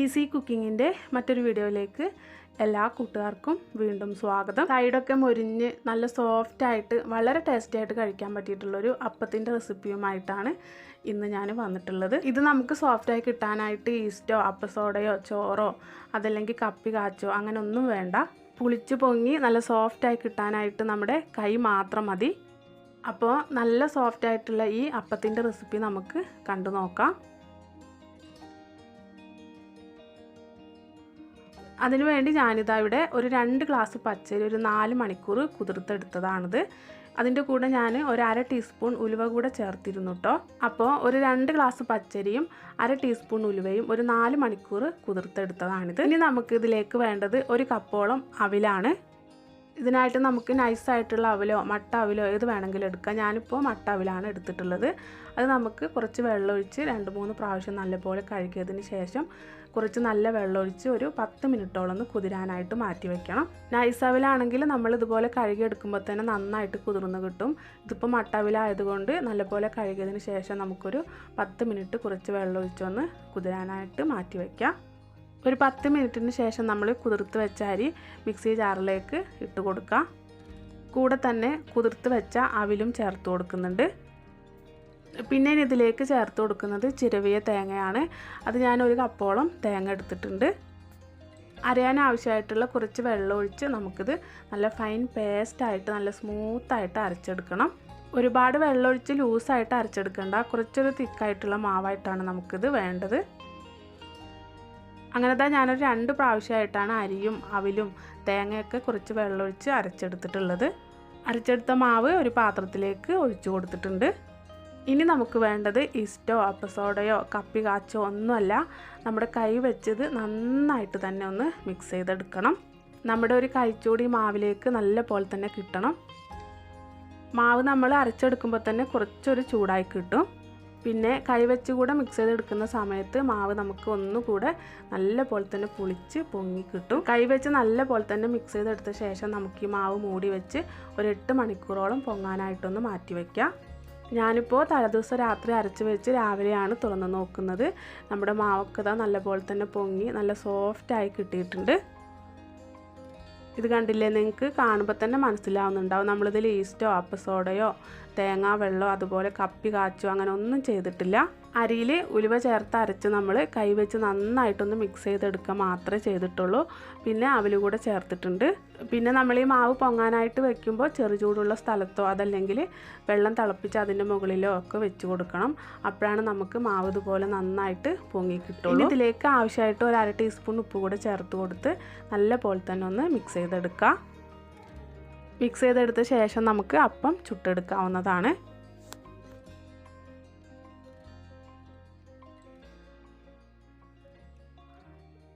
Easy കുക്കിങ്ങിന്റെ മറ്റൊരു വീഡിയോയിലേക്ക് എല്ലാ കൂട്ടുകാർക്കും വീണ്ടും സ്വാഗതം. സൈഡൊക്കെ മൊരിഞ്ഞ് നല്ല സോഫ്റ്റായിട്ട് വളരെ ടേസ്റ്റി ആയിട്ട് കഴിക്കാൻ പറ്റിയിട്ടുള്ളൊരു അപ്പത്തിന്റെ റെസിപ്പിയുമായിട്ടാണ് ഇന്ന് ഞാൻ വന്നിട്ടുള്ളത്. ഇത് നമുക്ക് സോഫ്റ്റായി കിട്ടാനായിട്ട് ഈസ്റ്റോ അപ്പസോഡയോ ചോറോ അതല്ലെങ്കിൽ കപ്പി കാച്ചോ അങ്ങനെ ഒന്നും വേണ്ട. പുളിച്ച് പൊങ്ങി നല്ല സോഫ്റ്റായി കിട്ടാനായിട്ട് നമ്മുടെ കൈ മാത്രം മതി. അപ്പോൾ നല്ല സോഫ്റ്റായിട്ടുള്ള ഈ അപ്പത്തിന്റെ റെസിപ്പി നമുക്ക് കണ്ടു നോക്കാം. അതിനുവേണ്ടി ഞാനിതാ ഇവിടെ ഒരു രണ്ട് ഗ്ലാസ് പച്ചരി ഒരു നാല് മണിക്കൂർ കുതിർത്തെടുത്തതാണിത്. അതിന്റെ കൂടെ ഞാൻ ഒരു അര ടീസ്പൂൺ ഉലുവ കൂടെ ചേർത്തിരുന്നു കേട്ടോ അപ്പോൾ ഒരു രണ്ട് ഗ്ലാസ് പച്ചരിയും അര ടീസ്പൂൺ ഉലുവയും ഒരു നാല് മണിക്കൂർ കുതിർത്തെടുത്തതാണിത്. ഇനി നമുക്ക് ഇതിലേക്ക് വേണ്ടത് ഒരു കപ്പോളം അവിലാണ്. ഇതിനായിട്ട് നമുക്ക് നൈസായിട്ടുള്ള അവലോ മട്ട അവലോ ഏത് വേണമെങ്കിലും എടുക്കാം. ഞാനിപ്പോൾ മട്ട അവിലാണ് എടുത്തിട്ടുള്ളത്. അത് നമുക്ക് കുറച്ച് വെള്ളമൊഴിച്ച് രണ്ട് മൂന്ന് പ്രാവശ്യം നല്ലപോലെ കഴുകിയതിന് ശേഷം കുറച്ച് നല്ല വെള്ളമൊഴിച്ച് ഒരു പത്ത് മിനിറ്റോളം ഒന്ന് കുതിരാനായിട്ട് മാറ്റി വെക്കണം. നൈസ് അവിലാണെങ്കിൽ നമ്മൾ ഇതുപോലെ കഴുകിയെടുക്കുമ്പോൾ തന്നെ നന്നായിട്ട് കുതിർന്ന് കിട്ടും. ഇതിപ്പോൾ മട്ട അവിലായതുകൊണ്ട് നല്ലപോലെ കഴുകിയതിന് ശേഷം നമുക്കൊരു പത്ത് മിനിറ്റ് കുറച്ച് വെള്ളമൊഴിച്ചൊന്ന് കുതിരാനായിട്ട് മാറ്റി വയ്ക്കാം ഒരു പത്ത് മിനിറ്റിന് ശേഷം നമ്മൾ കുതിർത്ത് വെച്ച അരി മിക്സി ജാറിലേക്ക് ഇട്ട് കൊടുക്കാം. കൂടെ തന്നെ കുതിർത്ത് വെച്ച അവിലും ചേർത്ത് കൊടുക്കുന്നുണ്ട്. പിന്നെ ഇതിലേക്ക് ചേർത്ത് കൊടുക്കുന്നത് ചിരവിയ തേങ്ങയാണ്. അത് ഞാൻ ഒരു കപ്പോളം തേങ്ങ എടുത്തിട്ടുണ്ട്. അരയാൻ ആവശ്യമായിട്ടുള്ള കുറച്ച് വെള്ളം ഒഴിച്ച് നമുക്കിത് നല്ല ഫൈൻ പേസ്റ്റായിട്ട് നല്ല സ്മൂത്തായിട്ട് അരച്ചെടുക്കണം. ഒരുപാട് വെള്ളമൊഴിച്ച് ലൂസായിട്ട് അരച്ചെടുക്കേണ്ട. കുറച്ചൊരു തിക്കായിട്ടുള്ള മാവായിട്ടാണ് നമുക്കിത് വേണ്ടത്. അങ്ങനത്തെ ഞാനൊരു രണ്ട് പ്രാവശ്യമായിട്ടാണ് അരിയും അവിലും തേങ്ങയൊക്കെ കുറച്ച് വെള്ളമൊഴിച്ച് അരച്ചെടുത്തിട്ടുള്ളത്. അരച്ചെടുത്ത മാവ് ഒരു പാത്രത്തിലേക്ക് ഒഴിച്ചു കൊടുത്തിട്ടുണ്ട്. ഇനി നമുക്ക് വേണ്ടത് ഇസ്റ്റോ അപ്പസോഡയോ കപ്പി കാച്ചോ ഒന്നുമല്ല. നമ്മുടെ കൈ വെച്ചത് നന്നായിട്ട് തന്നെ ഒന്ന് മിക്സ് ചെയ്തെടുക്കണം. നമ്മുടെ ഒരു കൈച്ചൂടി മാവിലേക്ക് നല്ല പോലെ തന്നെ കിട്ടണം. മാവ് നമ്മൾ അരച്ചെടുക്കുമ്പോൾ തന്നെ കുറച്ചൊരു ചൂടായി കിട്ടും. പിന്നെ കൈവച്ച് കൂടെ മിക്സ് ചെയ്തെടുക്കുന്ന സമയത്ത് മാവ് നമുക്ക് ഒന്നുകൂടെ നല്ല പോലെ തന്നെ പുളിച്ച് പൊങ്ങി കിട്ടും. കൈവച്ച് നല്ല പോലെ തന്നെ മിക്സ് ചെയ്തെടുത്ത ശേഷം നമുക്ക് ഈ മാവ് മൂടി വെച്ച് ഒരു എട്ട് മണിക്കൂറോളം പൊങ്ങാനായിട്ടൊന്ന് മാറ്റി വയ്ക്കാം ഞാനിപ്പോൾ തലേദിവസം രാത്രി അരച്ച് വെച്ച് രാവിലെയാണ് തുറന്ന് നോക്കുന്നത്. നമ്മുടെ മാവൊക്കെ നല്ല പോലെ തന്നെ പൊങ്ങി നല്ല സോഫ്റ്റായി കിട്ടിയിട്ടുണ്ട്. ഇത് കണ്ടില്ലേ? നിങ്ങൾക്ക് കാണുമ്പോൾ തന്നെ മനസ്സിലാവുന്നുണ്ടാവും. നമ്മളിതിൽ ഈസ്റ്റോ അപ്പസോഡയോ തേങ്ങാ വെള്ളമോ അതുപോലെ കപ്പി കാച്ചോ അങ്ങനെ ഒന്നും ചെയ്തിട്ടില്ല. അരിയിൽ ഉലുവ ചേർത്ത് അരച്ച് നമ്മൾ കൈവച്ച് നന്നായിട്ടൊന്ന് മിക്സ് ചെയ്തെടുക്കുക മാത്രമേ ചെയ്തിട്ടുള്ളൂ. പിന്നെ അവൽ കൂടെ ചേർത്തിട്ടുണ്ട്. പിന്നെ നമ്മൾ ഈ മാവ് പൊങ്ങാനായിട്ട് വെക്കുമ്പോൾ ചെറു ചൂടുള്ള സ്ഥലത്തോ അതല്ലെങ്കിൽ വെള്ളം തിളപ്പിച്ച് അതിന്റെ മുകളിലോ ഒക്കെ വെച്ച് കൊടുക്കണം. അപ്പോഴാണ് നമുക്ക് മാവ് ഇതുപോലെ നന്നായിട്ട് പൊങ്ങി കിട്ടുള്ളൂ. ഇതിലേക്ക് ആവശ്യമായിട്ട് ഒരു അര ടീസ്പൂൺ ഉപ്പ് കൂടെ ചേർത്ത് കൊടുത്ത് നല്ല പോലെ തന്നെ ഒന്ന് മിക്സ് ചെയ്തെടുക്കുക മിക്സ് ചെയ്തെടുത്ത ശേഷം നമുക്ക് അപ്പം ചുട്ടെടുക്കാവുന്നതാണ്.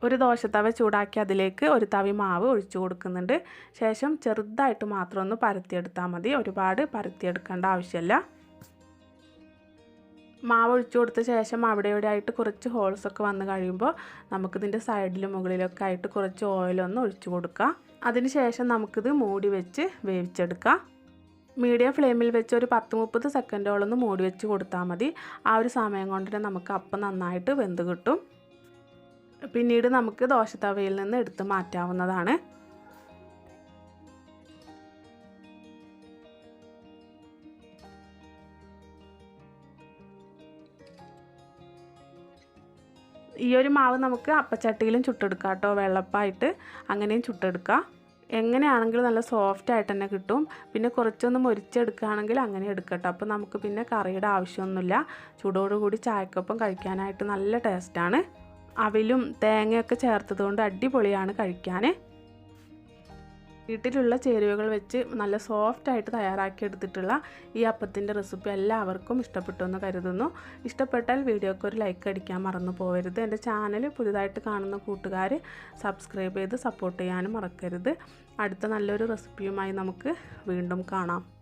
ഒരു ദോശത്തവ ചൂടാക്കി അതിലേക്ക് ഒരു തവി മാവ് ഒഴിച്ചു കൊടുക്കുന്നുണ്ട്. ശേഷം ചെറുതായിട്ട് മാത്രം ഒന്ന് പരത്തിയെടുത്താൽ മതി. ഒരുപാട് പരത്തിയെടുക്കേണ്ട ആവശ്യമില്ല. മാവ് ഒഴിച്ചു കൊടുത്ത ശേഷം അവിടെ ഇവിടെ ആയിട്ട് കുറച്ച് ഹോൾസ് ഒക്കെ വന്ന് കഴിയുമ്പോൾ നമുക്കിതിന്റെ സൈഡിലും മുകളിലൊക്കെ ആയിട്ട് കുറച്ച് ഓയിലൊന്ന് ഒഴിച്ചു കൊടുക്കുക. അതിനുശേഷം നമുക്കിത് മൂടി വെച്ച് വേവിച്ചെടുക്കാം മീഡിയം ഫ്ലെയിമിൽ വെച്ച് ഒരു പത്ത് മുപ്പത് സെക്കൻഡോളം ഒന്ന് മൂടി വെച്ച് കൊടുത്താൽ മതി. ആ ഒരു സമയം കൊണ്ട് തന്നെ നമുക്ക് അപ്പം നന്നായിട്ട് വെന്ത് കിട്ടും. പിന്നീട് നമുക്ക് ദോശത്തവയിൽ നിന്ന് എടുത്ത് മാറ്റാവുന്നതാണ്. ഈ ഒരു മാവ് നമുക്ക് അപ്പച്ചട്ടിയിലും ചുട്ടെടുക്കാം കേട്ടോ. വെള്ളപ്പായിട്ട് അങ്ങനെയും ചുട്ടെടുക്കാം. എങ്ങനെയാണെങ്കിലും നല്ല സോഫ്റ്റ് ആയിട്ട് തന്നെ കിട്ടും. പിന്നെ കുറച്ചൊന്ന് മുരിച്ചെടുക്കുകയാണെങ്കിൽ അങ്ങനെ എടുക്കട്ടോ അപ്പോൾ നമുക്ക് പിന്നെ കറിയുടെ ആവശ്യമൊന്നുമില്ല. ചൂടോടുകൂടി ചായക്കൊപ്പം കഴിക്കാനായിട്ട് നല്ല ടേസ്റ്റാണ് അവിലും തേങ്ങയൊക്കെ ചേർത്തതുകൊണ്ട് അടിപൊളിയാണ് കഴിക്കാൻ. വീട്ടിലുള്ള ചേരുവകൾ വെച്ച് നല്ല സോഫ്റ്റായിട്ട് തയ്യാറാക്കി എടുത്തിട്ടുള്ള ഈ അപ്പത്തിന്റെ റെസിപ്പി എല്ലാവർക്കും ഇഷ്ടപ്പെട്ടു എന്ന് കരുതുന്നു. ഇഷ്ടപ്പെട്ടാൽ വീഡിയോക്ക് ഒരു ലൈക്ക് അടിക്കാൻ മറന്നു പോകരുത് എന്റെ ചാനൽ പുതുതായിട്ട് കാണുന്ന കൂട്ടുകാർ സബ്സ്ക്രൈബ് ചെയ്ത് സപ്പോർട്ട് ചെയ്യാനും മറക്കരുത്. അടുത്ത നല്ലൊരു റെസിപ്പിയുമായി നമുക്ക് വീണ്ടും കാണാം.